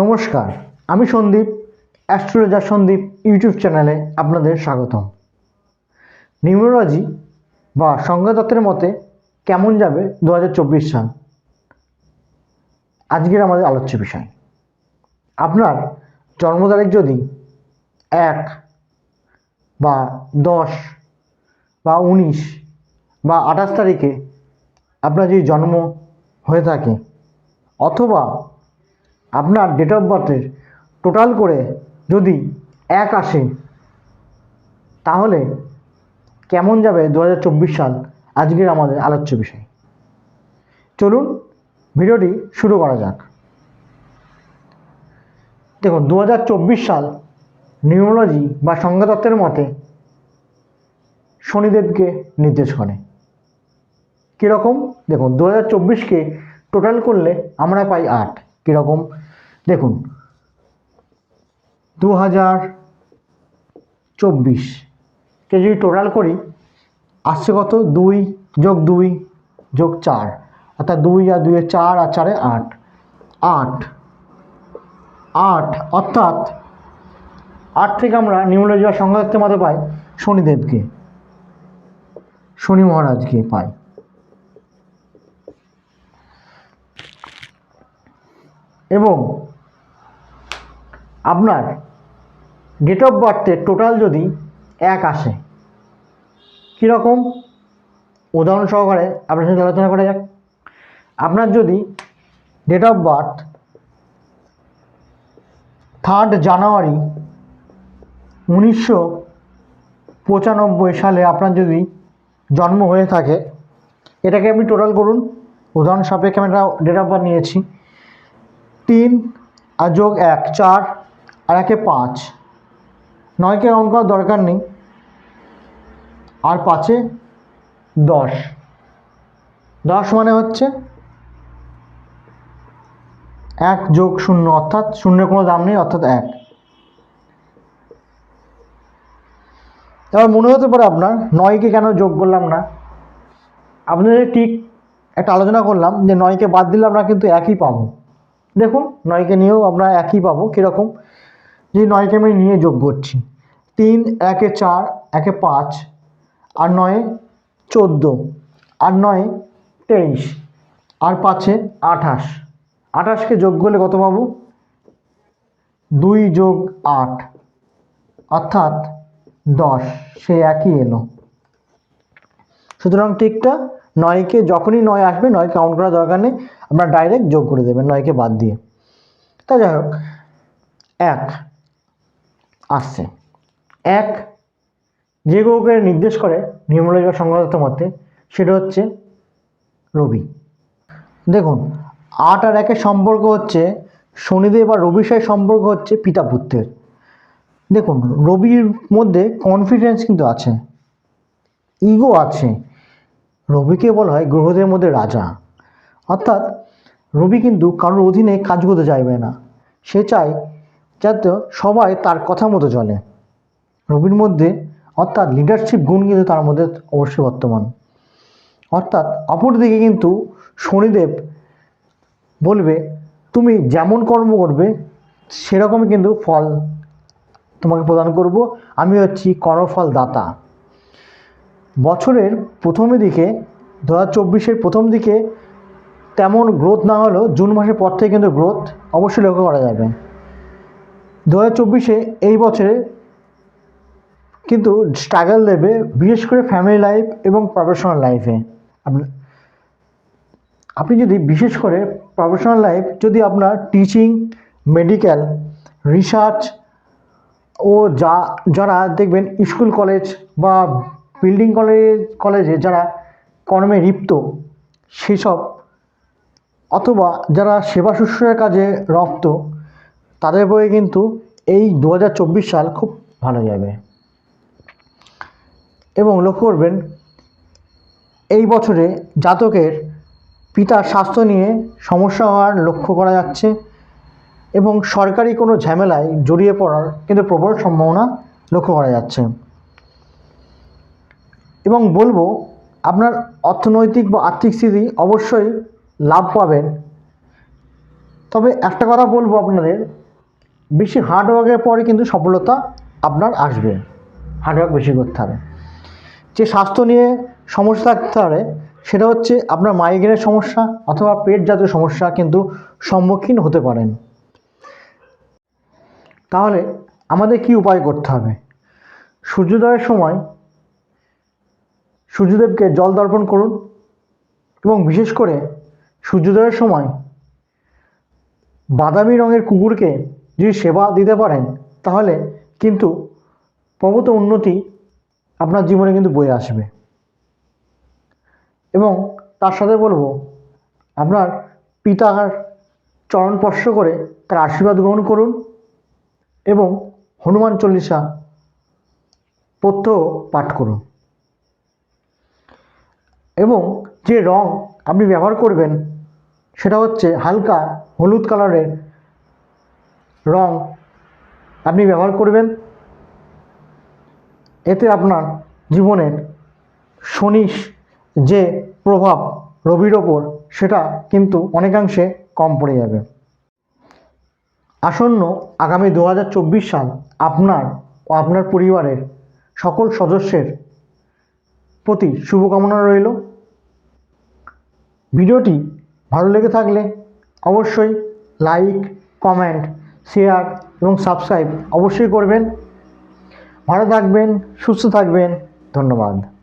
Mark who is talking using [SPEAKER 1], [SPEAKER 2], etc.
[SPEAKER 1] নমস্কার, আমি Sandeep, astrologer Sandeep YouTube চ্যানেলে আপনাদের স্বাগতম। নিউমোলজি বা সংজ্ঞাতত্ত্বের মতে কেমন যাবে দু হাজার চব্বিশ সাল? আজকের আমাদের আলোচ্য বিষয়। আপনার জন্ম তারিখ যদি এক বা দশ বা উনিশ বা আঠাশ তারিখে আপনার যদি জন্ম হয়ে থাকে অথবা আপনার ডেট অফ বার্থের টোটাল করে যদি এক আসে, তাহলে কেমন যাবে দু হাজার চব্বিশ সাল? আজকের আমাদের আলোচ্য বিষয়। চলুন ভিডিওটি শুরু করা যাক। দেখুন দু হাজার চব্বিশ সাল নিউমোলজি বা সংজ্ঞাতত্ত্বের মতে শনিদেবকে নির্দেশ করে। কীরকম? দেখুন দু হাজার চব্বিশকে টোটাল করলে আমরা পাই আট। কীরকম? দেখুন দু হাজার চব্বিশকে যদি টোটাল করি, আসছে কত? দুই যোগ দুই যোগ চার। অর্থাৎ দুই আর দুয়ে চার আর চারে আট। আট। আট, অর্থাৎ আট থেকে আমরা নিউমোলজি বা সংঘাতের মতো পাই শনিদেবকে। শনি মহারাজকে পাই। এবং আপনার ডেট অফ বার্থের টোটাল যদি এক আসে, কীরকম? উদাহরণ সহকারে আপনার সাথে আলোচনা করা যাক। আপনার যদি date of birth third January উনিশশো পঁচানব্বই সালে আপনার যদি জন্ম হয়ে থাকে, এটাকে আপনি টোটাল করুন। উদাহরণ সাপেক্ষে আমি ডেট অফ বার্থ নিয়েছি। তিন আর যোগ এক, চার। আর একে পাঁচ। নয়কে অঙ্ক করার দরকার নেই। আর পাঁচে দশ। দশ মানে হচ্ছে এক যোগ শূন্য, অর্থাৎ শূন্যের কোনো দাম নেই, অর্থাৎ এক। এবার মনে হতে পারে আপনার নয়কে কেন যোগ করলাম না? আপনাদের ঠিক একটা আলোচনা করলাম যে নয়কে বাদ দিলে আমরা কিন্তু একই পাবো। দেখুন, নয়কে নিয়েও আমরা একই পাবো, কীরকম? যে নয়কে আমি নিয়ে যোগ করছি। তিন, একে চার, একে পাঁচ, আর নয়ে, চোদ্দ, আর নয়ে, তেইশ, আর পাঁচে আঠাশ। আঠাশকে যোগ করলে কত পাবো? দুই যোগ আট, অর্থাৎ দশ। সে একই এলো। সুতরাং ঠিকটা নয়কে, যখনই নয় আসবে, নয় কাউন্ট করার দরকার নেই আপনারা ডাইরেক্ট যোগ করে দেবেন নয়কে বাদ দিয়ে। তা যাই হোক, এক। আসছে। এক, যে গ্রহকে নির্দেশ করে নির্মলয় সংগত মতে সেটা হচ্ছে রবি। দেখুন, আট আর একের সম্পর্ক হচ্ছে শনিদেব আর রবির সাথে সম্পর্ক হচ্ছে পিতা পুত্রের। দেখুন, রবির মধ্যে কনফিডেন্স কিন্তু আছে। ইগো আছে। রবিকে বলা হয় গ্রহদের মধ্যে রাজা। অর্থাৎ রবি কিন্তু কারোর অধীনে কাজ করতে চাইবে না। সে চায় যাতে সবাই তার কথা মতো চলে রবির মধ্যে অর্থাৎ লিডারশিপ গুণ কিন্তু তার মধ্যে অবশ্যই বর্তমান। অর্থাৎ অপরদিকে কিন্তু শনিদেব বলবে, তুমি যেমন কর্ম করবে, সেরকমই কিন্তু ফল তোমাকে প্রদান করব। আমি হচ্ছি কর্মফল দাতা বছরের প্রথমের দিকে দু হাজার প্রথম দিকে তেমন গ্রোথ না হলেও জুন মাসের পর থেকে কিন্তু গ্রোথ অবশ্যই লক্ষ্য করা যাবে। দু চব্বিশে এই বছরে কিন্তু স্ট্রাগল দেবে, বিশেষ করে ফ্যামিলি লাইফ এবং প্রফেশনাল লাইফে আপনি যদি বিশেষ করে প্রফেশনাল লাইফ যদি আপনার টিচিং মেডিকেল রিসার্চ ও যা, যারা দেখবেন স্কুল কলেজ বা বিল্ডিং কলেজ কলেজে যারা কর্মে লিপ্ত, সেসব অথবা যারা সেবা শুশ্রূষার কাজে রপ্ত তাদের বইয়ে কিন্তু এই দু হাজার চব্বিশ সাল খুব ভালো যাবে। এবং লক্ষ্য করবেন, এই বছরে জাতকের পিতার স্বাস্থ্য নিয়ে সমস্যা হওয়ার লক্ষ্য করা যাচ্ছে এবং সরকারি কোনো ঝামেলায় জড়িয়ে পড়ার কিন্তু প্রবল সম্ভাবনা লক্ষ্য করা যাচ্ছে। এবং বলব, আপনার অর্থনৈতিক বা আর্থিক স্থিতি অবশ্যই লাভ পাবেন। তবে একটা কথা বলব আপনাদের বেশি হার্ডওয়ার্কের পরে কিন্তু সফলতা আপনার আসবে। হার্ডওয়ার্ক বেশি করতে হবে। যে স্বাস্থ্য নিয়ে সমস্যা থাকতে পারে, সেটা হচ্ছে আপনার মাইগ্রেনের সমস্যা অথবা পেট জাতীয় সমস্যা কিন্তু সম্মুখীন হতে পারেন। তাহলে আমাদের কি উপায় করতে হবে? সূর্যোদয়ের সময় সূর্যদেবকে জল দর্পণ করুন এবং বিশেষ করে সূর্যোদয়ের সময় বাদামি রঙের কুকুরকে যদি সেবা দিতে পারেন, তাহলে কিন্তু প্রভূত উন্নতি আপনার জীবনে কিন্তু বয়ে আসবে। এবং তার সাথে বলব, আপনার পিতার চরণ স্পর্শ করে তার আশীর্বাদ গ্রহণ করুন এবং হনুমান চল্লিশা প্রত্যহ পাঠ করুন। এবং যে রং আপনি ব্যবহার করবেন, সেটা হচ্ছে হালকা হলুদ কালারের রং। আপনি ব্যবহার করবেন। এতে আপনার জীবনের শনির যে প্রভাব রবির ওপর, সেটা কিন্তু অনেকাংশে কম পড়ে যাবে। আসন্ন আগামী দু হাজার চব্বিশ সাল আপনার ও আপনার পরিবারের সকল সদস্যের প্রতি শুভকামনা রইল। ভিডিওটি ভালো লেগে থাকলে অবশ্যই লাইক, কমেন্ট শেয়ার এবং সাবস্ক্রাইব অবশ্যই করবেন। ভালো থাকবেন সুস্থ থাকবেন। ধন্যবাদ।